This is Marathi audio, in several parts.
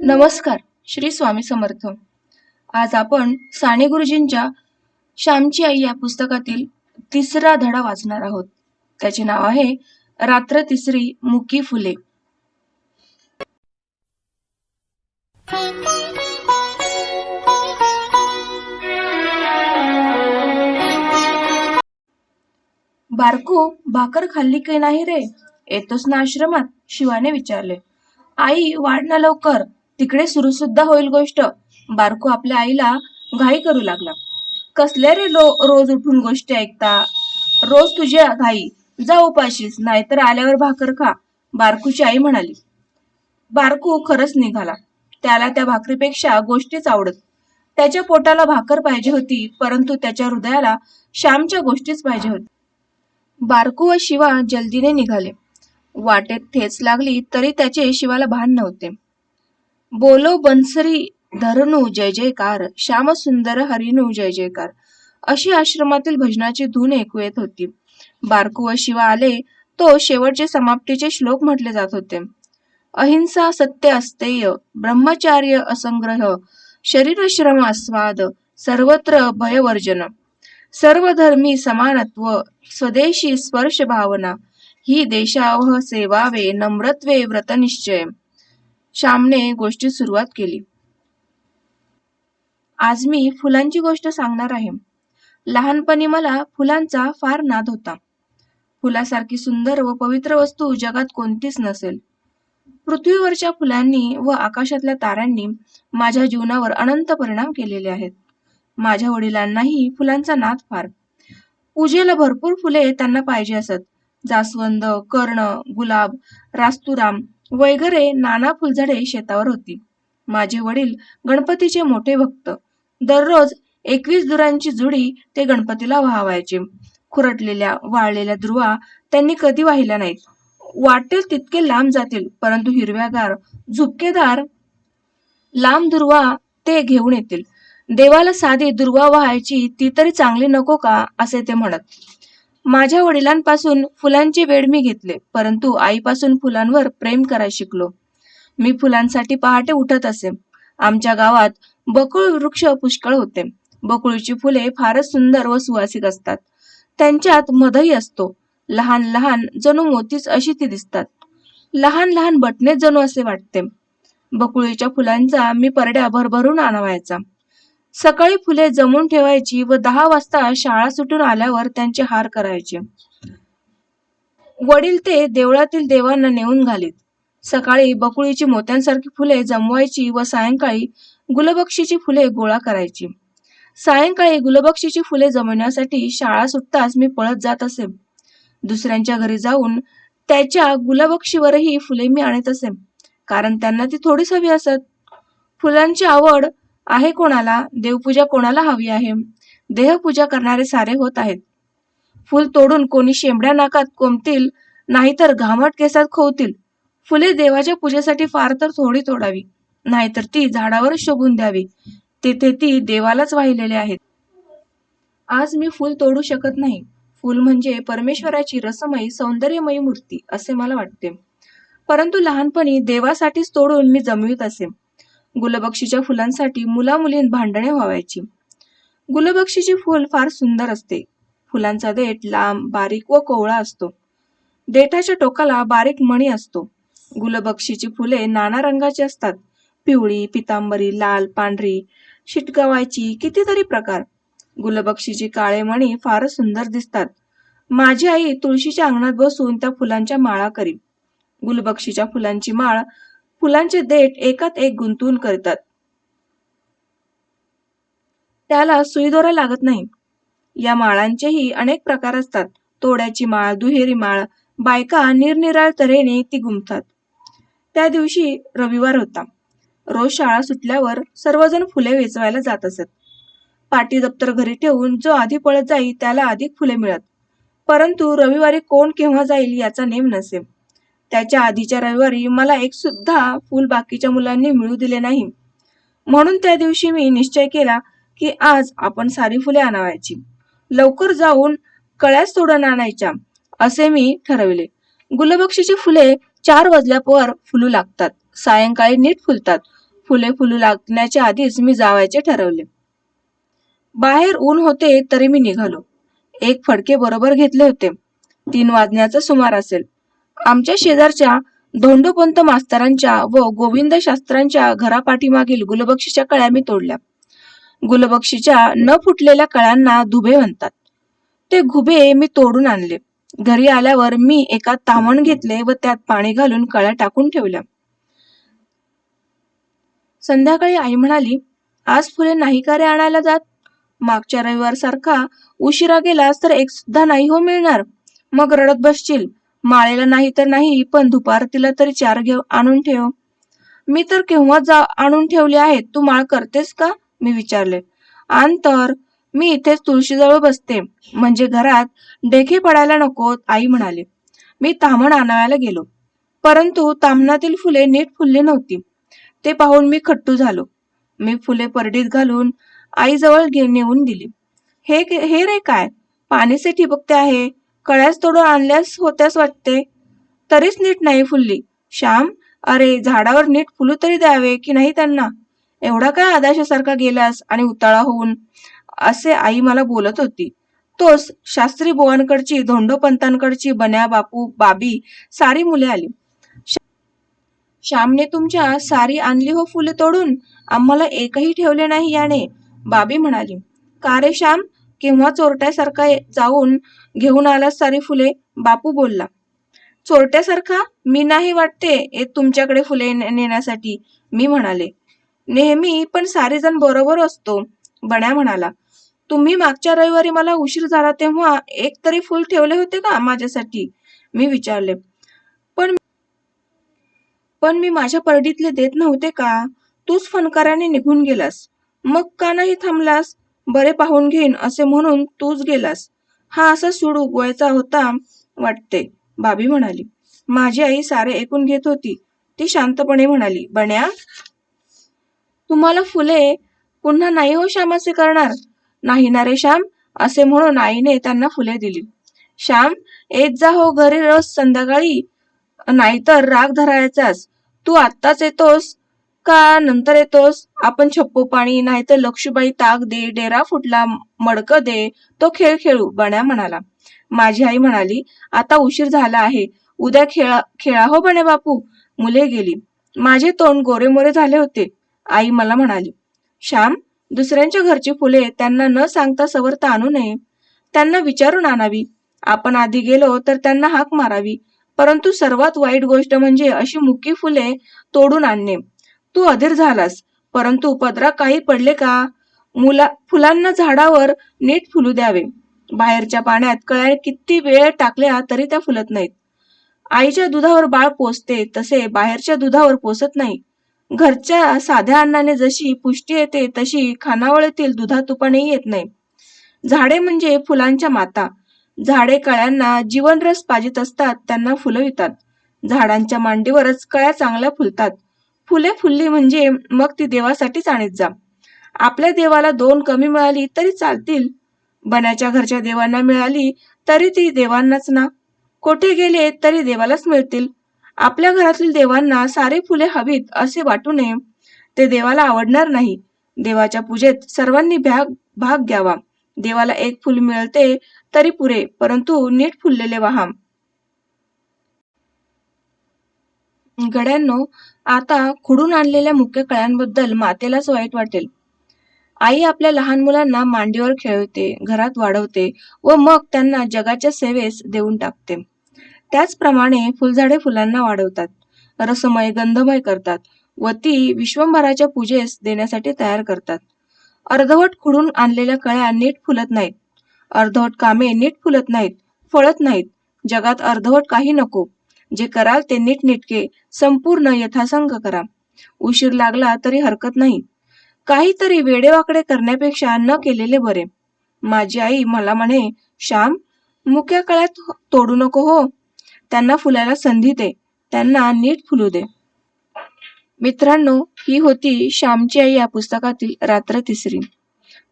नमस्कार श्री स्वामी समर्थ. आज आपण साने गुरुजींच्या श्यामची आई या पुस्तकातील तिसरा धडा वाचणार आहोत. त्याचे नाव आहे रात्र तिसरी मुकी फुले. बारको भाकर खाल्ली की नाही रे? येतोस ना आश्रमात? शिवाने विचारले. आई वाढ ना लवकर. तिकडे सुरू सुद्धा होईल गोष्ट. बारको आपल्या आईला घाई करू लागला. कसले रे लो रोज उठून गोष्टी ऐकता? रोज तुझ्या घाई जा उपाशीस नाहीतर आल्यावर भाकर खा बारकूची आई म्हणाली. बारकू खरंच निघाला. त्याला त्या भाकरीपेक्षा गोष्टीच आवडत. त्याच्या पोटाला भाकर पाहिजे होती परंतु त्याच्या हृदयाला श्यामच्या गोष्टीच पाहिजे होती बारकू व शिवा जल्दीने निघाले. वाटेत ठेच लागली तरी त्याचे शिवाला भान नव्हते. बोलो बनसरी धरणू जय जयकार श्यामसुंदर हरिणू जय जयकार. अशी आश्रमातील भजनाची धून ऐकू येत होती. बारकू व शिवा आले तो शेवटचे समाप्तीचे श्लोक म्हटले जात होते. अहिंसा सत्य अस्तेय ब्रह्मचार्य असंग्रह शरीर श्रम आस्वाद सर्वत्र भयवर्जन. सर्वधर्मी समानत्व स्वदेशी स्पर्श भावना ही देशावह सेवावे नम्रत्वे व्रतनिश्चय. श्यामने गोष्टी सुरुवात केली. आज मी फुलांची गोष्ट सांगणार आहे. लहानपणी मला फुलांचा फार नाद होता. फुलासारखी सुंदर व पवित्र वस्तू जगात कोणतीच नसेल. पृथ्वीवरच्या फुलांनी व आकाशातल्या ताऱ्यांनी माझ्या जीवनावर अनंत परिणाम केलेले आहेत. माझ्या वडिलांनाही फुलांचा नाद फार. पूजेला भरपूर फुले त्यांना पाहिजे असत. जास्वंद कर्ण गुलाब रास्तुराम वगैरे नाना फुलझाडे शेतावर होती. माझे वडील गणपतीचे मोठे भक्त. दररोज एकवीस दुरांची जुडी ते गणपतीला व्हावायचे. खुरटलेल्या वाळलेल्या दुर्वा त्यांनी कधी वाहिल्या नाहीत. वाटेल तितके लांब जातील परंतु हिरव्यागार झुपकेदार लांब दुर्वा ते घेऊन येतील. देवाला साधी दुर्वा व्हायची ती तरी चांगली नको का असे ते म्हणत. माझ्या वडिलांपासून फुलांचे वेड मी घेतले परंतु आईपासून फुलांवर प्रेम करायला शिकलो. मी फुलांसाठी पहाटे उठत असे. आमच्या गावात बकुळ वृक्ष पुष्कळ होते. बकुळीची फुले फारच सुंदर व सुवासिक असतात. त्यांच्यात मधही असतो. लहान लहान जणू मोतीच अशी ती दिसतात. लहान लहान बटणे जणू असे वाटते. बकुळीच्या फुलांचा मी परड्या भरभरून आणावायचा. सकाळी फुले जमून ठेवायची व दहा वाजता शाळा सुटून आल्यावर त्यांचे हार करायचे. वडील ते देवळातील देवांना नेऊन घालीत. सकाळी बकुळीची मोत्यांसारखी फुले जमवायची व सायंकाळी गुलबक्षीची फुले गोळा करायची. सायंकाळी गुलबक्षीची फुले जमवण्यासाठी शाळा सुटताच मी पळत जात असे. दुसऱ्यांच्या घरी जाऊन त्याच्या गुलाबक्षीवरही फुले मी आणत असे. कारण त्यांना ती थोडीच हवी असत. फुलांची आवड आहे कोणाला देवपूजा कोणाला हवी आहे? देहपूजा करणारे सारे होत आहेत. फुल तोडून कोणी शेंबड्या नाकात कोंबतील नाहीतर घामट केसात खोवतील. फुले देवाच्या पूजेसाठी फार तर थोडी तोडावी नाहीतर ती झाडावरच शोभून द्यावी. तेथे ती देवालाच वाहिलेले आहेत. आज मी फुल तोडू शकत नाही. फुल म्हणजे परमेश्वराची रसमयी सौंदर्यमयी मूर्ती असे मला वाटते. परंतु लहानपणी देवासाठीच तोडून मी जमवीत असे. गुलबक्षीच्या फुलांसाठी मुलामुलीं भांडणे व्हावायची. गुलबक्षीची फुल फार सुंदर असते. फुलांचा देठ लांब बारीक व कोवळा असतो. देठाच्या टोकाला बारीक मणी असतो. गुलबक्षीची फुले नाना रंगाची असतात. पिवळी पितांबरी लाल पांढरी शिटगावायची कितीतरी प्रकार. गुलबक्षीची काळे मणी फारच सुंदर दिसतात. माझी आई तुळशीच्या अंगणात बसून त्या फुलांच्या माळा करी गुलबक्षीच्या फुलांची माळ फुलांचे देठ एकात एक गुंतवून करतात. त्याला सुईदोरा लागत नाही. या माळांचेही अनेक प्रकार असतात. तोड्याची माळ दुहेरी माळ बायका निरनिराळ तऱ्हेने ती गुंफतात त्या दिवशी रविवार होता. रोज शाळा सुटल्यावर सर्वजण फुले वेचवायला जात असत. पाटी दप्तर घरी ठेवून जो आधी पळत जाईल त्याला अधिक फुले मिळत. परंतु रविवारी कोण केव्हा जाईल याचा नेम नसे. त्याच्या आधीच्या रविवारी मला एक सुद्धा फुल बाकीच्या मुलांनी मिळू दिले नाही. म्हणून त्या दिवशी मी निश्चय केला की आज आपण सारी फुले आणावायची. लवकर जाऊन कळ्याच तोडून आणायच्या असे मी ठरविले. गुलबक्षीची फुले चार वाजल्यावर फुलू लागतात. सायंकाळी नीट फुलतात. फुले फुलू लागण्याच्या आधीच मी जावायचे ठरवले. बाहेर ऊन होते तरी मी निघालो. एक फडके बरोबर घेतले होते. तीन वाजण्याचा सुमार असेल. आमच्या शेजारच्या धोंडोपंत मास्तरांच्या व गोविंद शास्त्रांच्या घरापाठीमागील गुलबक्षीच्या कळ्या मी तोडल्या. गुलबक्षीच्या न फुटलेल्या कळ्यांना धुबे म्हणतात. ते घुबे मी तोडून आणले. घरी आल्यावर मी एका तामण घेतले व त्यात पाणी घालून कळ्या टाकून ठेवल्या. संध्याकाळी आई म्हणाली आज फुले नाही का रे आणायला जात? मागच्या रविवार सारखा उशिरा गेलास तर एक सुद्धा नाही हो मिळणार. मग रडत बसशील. माळेला नाही तर नाही पण दुपारतीला तरी चार घेऊ आणून ठेव. मी तर केव्हा जा आणून ठेवले आहेत तू माळ करतेस का? मी विचारले. आण तर मी इथेच तुळशीजवळ बसते. म्हणजे घरात डेखे पडायला नको आई म्हणाली. मी तामण आणायला गेलो. परंतु तामणातील फुले नीट फुलली नव्हती. ते पाहून मी खट्टू झालो. मी फुले परडीत घालून आईजवळ घे नेऊन दिली. हे हे रे काय? पाणीसे ठिबकते आहे. कळ्यास तोडून आणल्यास होत्यास वाटते. तरीच नीट नाही फुलली. श्याम अरे झाडावर नीट फुलू तरी द्यावे की नाही त्यांना? एवढा काय आदाशासारखा गेलास आणि उताळा होऊन असे आई मला बोलत होती. तोच शास्त्री बुवांकडची धोंडोपंतांकडची बन्या बापू बाबी सारी मुले आली. श्यामने तुमच्या सारी आणली हो फुले तोडून? आम्हाला एकही ठेवले नाही याने. बाबी म्हणाली का रे श्याम? केव्हा चोरट्यासारखा जाऊन घेऊन आलास सारी फुले? बापू बोलला चोरट्यासारखा मी नाही वाटते तुमच्याकडे फुले नेण्यासाठी. मी म्हणाले नेहमी पण सारे जण बरोबर असतो. बण्या म्हणाला तुम्ही मागच्या रविवारी मला उशीर झाला तेव्हा एक तरी फुल ठेवले होते का माझ्यासाठी? मी विचारले पण पण मी माझ्या परडीतले देत नव्हते का? तूच फनकाराने निघून गेलास. मग का नाही थांबलास? बरे पाहून घेईन असे म्हणून तूच गेलास. हा असा सूड उगवायचा होता वाटते बाबी म्हणाली. माझी आई सारे ऐकून घेत होती. ती शांतपणे म्हणाली बण्या? तुम्हाला फुले पुन्हा नाही हो श्याम असे करणार? नाही ना रे श्याम असे म्हणून आईने त्यांना फुले दिली. श्याम येत जा हो घरी रोज संध्याकाळी नाहीतर राग धरायचाच तू आत्ताच येतोस का नंतर येतोस आपण छप्पू पाणी नाहीतर लक्ष्मीबाई ताक दे डेरा फुटला मडक दे तो खेळ खेळू बण्या म्हणाला. माझी आई म्हणाली आता उशीर झाला आहे. उद्या खेळा खेळा हो बण्या बापू. मुले गेली. माझे तोंड गोरेमोरे झाले होते. आई मला म्हणाली श्याम दुसऱ्यांच्या घरची फुले त्यांना न सांगता सवरता आणू नये. त्यांना विचारून आणावी. आपण आधी गेलो तर त्यांना हाक मारावी. परंतु सर्वात वाईट गोष्ट म्हणजे अशी मुकी फुले तोडून आणणे. तू अधीर झालास. परंतु पदरा काही पडले का? मुला फुलांना झाडावर नीट फुलू द्यावे. बाहेरच्या पाण्यात कळ्या किती वेळ टाकल्या तरी त्या फुलत नाहीत. आईच्या दुधावर बाळ पोचते तसे बाहेरच्या दुधावर पोचत नाही. घरच्या साध्या अन्नाने जशी पुष्टी येते तशी खानावळीतील दुधा येत नाही. झाडे म्हणजे फुलांच्या माता. झाडे कळ्यांना जीवनरस पाजित असतात त्यांना फुलवितात झाडांच्या मांडीवरच कळ्या चांगल्या फुलतात. फुले फुलली म्हणजे मग ती देवासाठीच आणत जा. आपल्या देवाला दोन कमी मिळाली तरी चालतील. बनाच्या घरच्या देवांना मिळाली तरी ती देवांनाच ना. कोठे गेले तरी देवालाच मिळतील. आपल्या घरातील देवांना सारे फुले हवीत असे वाटू नये. ते देवाला आवडणार नाही. देवाच्या पूजेत सर्वांनी भाग भाग घ्यावा. देवाला एक फुल मिळते तरी पुरे परंतु नीट फुललेले व्हा. गड्यांनो आता खुडून आणलेल्या मुख्य कळ्यांबद्दल मातेलाच वाईट वाटेल. आई आपल्या लहान मुलांना मांडीवर खेळवते घरात वाढवते व मग त्यांना जगाच्या सेवेस देऊन टाकते. त्याचप्रमाणे फुलझाडे फुलांना वाढवतात रसमय गंधमय करतात व ती विश्वंभराच्या पूजेस देण्यासाठी तयार करतात. अर्धवट खुडून आणलेल्या कळ्या नीट फुलत नाहीत. अर्धवट कामे नीट फुलत नाहीत फळत नाहीत. जगात अर्धवट काही नको. जे कराल ते नीटनेटके संपूर्ण यथासंघ करा. उशीर लागला तरी हरकत नाही. काहीतरी वेडेवाकडे करण्यापेक्षा न केलेले बरे. माझी आई मला म्हणे श्याम मुक्या काळात तोडू नको हो. त्यांना फुलायला संधी दे. त्यांना नीट फुलू दे. मित्रांनो ही होती श्यामची आई या पुस्तकातील रात्र तिसरी.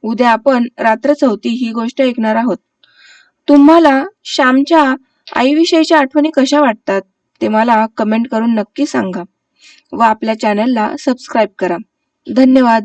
उद्या आपण रात्र चौथी ही गोष्ट ऐकणार आहोत. तुम्हाला श्यामच्या आईविषयीच्या आठवणी कशा वाटतात ते मला कमेंट करून नक्की सांगा व आपल्या चॅनलला सबस्क्राईब करा. धन्यवाद.